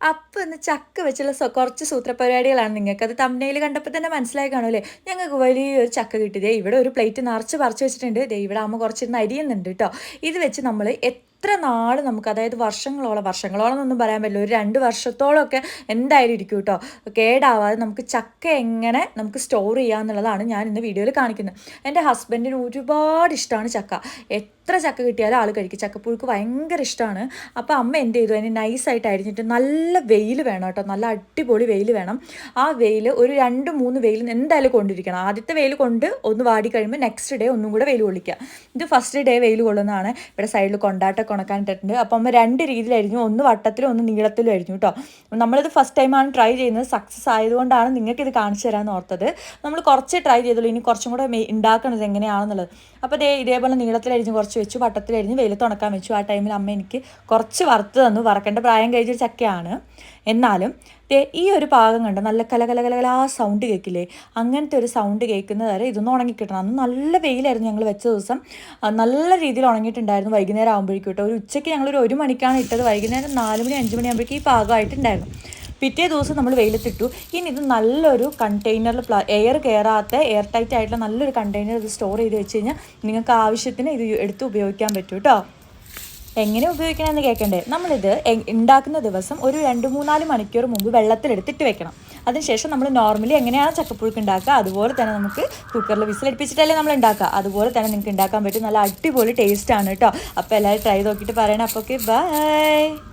അപ്പം ഇന്ന് ചക്ക വെച്ചുള്ള കുറച്ച് സൂത്രപരിപാടികളാണ് നിങ്ങൾക്ക് അത് തമ്മനയിൽ കണ്ടപ്പോൾ തന്നെ മനസ്സിലായി കാണൂലേ ഞങ്ങൾക്ക് വലിയൊരു ചക്ക കിട്ടിയതേ ഇവിടെ ഒരു പ്ലേറ്റ് നിറച്ച് പറിച്ച് വെച്ചിട്ടുണ്ട്. ദേ ഇവിടെ അമ്മ കുറച്ചിരുന്ന് അരിയുന്നുണ്ട് കേട്ടോ ഇത് വെച്ച് നമ്മൾ എത്ര നാൾ നമുക്ക് അതായത് വർഷങ്ങളോളം വർഷങ്ങളോളം എന്നൊന്നും പറയാൻ പറ്റില്ല ഒരു രണ്ട് വർഷത്തോളമൊക്കെ എന്തായാലും ഇരിക്കും കേട്ടോ. കേടാവാതെ നമുക്ക് ചക്ക എങ്ങനെ നമുക്ക് സ്റ്റോർ ചെയ്യാന്നുള്ളതാണ് ഞാൻ ഇന്ന് വീഡിയോയിൽ കാണിക്കുന്നത്. എന്റെ ഹസ്ബൻഡിന് ഒരുപാട് ഇഷ്ടമാണ് ചക്ക. എത്ര ചക്ക കിട്ടിയാലും ആൾ കഴിക്കും. ചക്കപ്പുഴുക്ക് ഭയങ്കര ഇഷ്ടമാണ്. അപ്പോൾ അമ്മ എന്ത് ചെയ്തു? അതിന് നൈസായിട്ട് അരിഞ്ഞിട്ട് നല്ല വെയിൽ വേണം കേട്ടോ. നല്ല അടിപൊളി വെയിൽ വേണം. ആ വെയിൽ ഒരു രണ്ട് മൂന്ന് വെയിൽ എന്തായാലും കൊണ്ടിരിക്കണം. ആദ്യത്തെ വെയിൽ കൊണ്ട് ഒന്ന് വാടി കഴിയുമ്പോൾ നെക്സ്റ്റ് ഡേ ഒന്നും കൂടെ വെയിൽ കൊള്ളിക്കുക. ഇത് ഫസ്റ്റ് ഡേ വെയിൽ കൊള്ളുന്നതാണ്. ഇവിടെ സൈഡിൽ കൊണ്ടാട്ടൊക്കെ ഉണക്കാനിട്ടിട്ടുണ്ട് അപ്പം അമ്മ രണ്ട് രീതിയിലായിരുന്നു ഒന്ന് വട്ടത്തിലും ഒന്ന് നീളത്തിലും ആയിരുന്നു കേട്ടോ നമ്മളിത് ഫസ്റ്റ് ടൈമാണ് ട്രൈ ചെയ്യുന്നത്. സക്സസ് ആയതുകൊണ്ടാണ് നിങ്ങൾക്ക് ഇത് കാണിച്ചു തരാമെന്ന് ഓർത്തത്. നമ്മൾ കുറച്ച് ട്രൈ ചെയ്തുള്ളൂ. ഇനി കുറച്ചും കൂടെ ഉണ്ടാക്കണത് എങ്ങനെയാണെന്നുള്ളത്. അപ്പോൾ ദേ ഇതേപോലെ നീളത്തിലരിഞ്ഞ് കുറച്ച് വെച്ചു. വട്ടത്തിലരിഞ്ഞ് വെയിലത്ത് ഉണക്കാൻ വെച്ചു. ആ ടൈമിൽ അമ്മ എനിക്ക് കുറച്ച് വറുത്ത് തന്നു. വറക്കേണ്ട പ്രായം കഴിച്ച ചക്കയാണ്. എന്നാലും ഈ ഒരു പാകം കണ്ട് നല്ല കല കല കല കല ആ സൗണ്ട് കേൾക്കില്ലേ അങ്ങനത്തെ ഒരു സൗണ്ട് കേൾക്കുന്നത് വരെ ഇതൊന്നും ഉണങ്ങിക്കിട്ടണം. അന്ന് നല്ല വെയിലായിരുന്നു ഞങ്ങൾ വെച്ച ദിവസം. നല്ല രീതിയിൽ ഉണങ്ങിയിട്ടുണ്ടായിരുന്നു വൈകുന്നേരം ആകുമ്പോഴേക്കും കേട്ടോ. ഒരു ഉച്ചയ്ക്ക് ഞങ്ങൾ ഒരു മണിക്കാണ് ഇട്ടത്. വൈകുന്നേരം നാല് മണി അഞ്ച് മണി ആകുമ്പോഴേക്കും ഈ പാകമായിട്ടുണ്ടായിരുന്നു. പിറ്റേ ദിവസം നമ്മൾ വെയിലത്തിട്ടു. ഇനി ഇത് നല്ലൊരു കണ്ടെയ്നറിൽ പ്ലാ എയർ കയറാത്ത എയർ ടൈറ്റ് ആയിട്ടുള്ള നല്ലൊരു കണ്ടെയ്നർ ഇത് സ്റ്റോർ ചെയ്ത് വെച്ച് കഴിഞ്ഞാൽ നിങ്ങൾക്ക് ആവശ്യത്തിന് ഇത് എടുത്ത് ഉപയോഗിക്കാൻ പറ്റും കേട്ടോ. എങ്ങനെ ഉപയോഗിക്കണമെന്ന് കേൾക്കണ്ടേ? നമ്മളിത് ഉണ്ടാക്കുന്ന ദിവസം ഒരു രണ്ട് മൂന്നാൽ മണിക്കൂർ മുമ്പ് വെള്ളത്തിലെടുത്തിട്ട് വെക്കണം. അതിനുശേഷം നമ്മൾ നോർമലി എങ്ങനെയാണ് ചക്കപ്പുഴുക്ക് ഉണ്ടാക്കുക അതുപോലെ തന്നെ നമുക്ക് കുക്കറിൽ വിസിലടിപ്പിച്ചിട്ടല്ലേ നമ്മൾ ഉണ്ടാക്കുക അതുപോലെ തന്നെ നിങ്ങൾക്ക് ഉണ്ടാക്കാൻ പറ്റും നല്ല അടിപൊളി ടേസ്റ്റ് ആണ് കേട്ടോ അപ്പോൾ എല്ലാവരും ട്രൈ നോക്കിയിട്ട് പറയണം. അപ്പോൾ ഓക്കെ ബൈ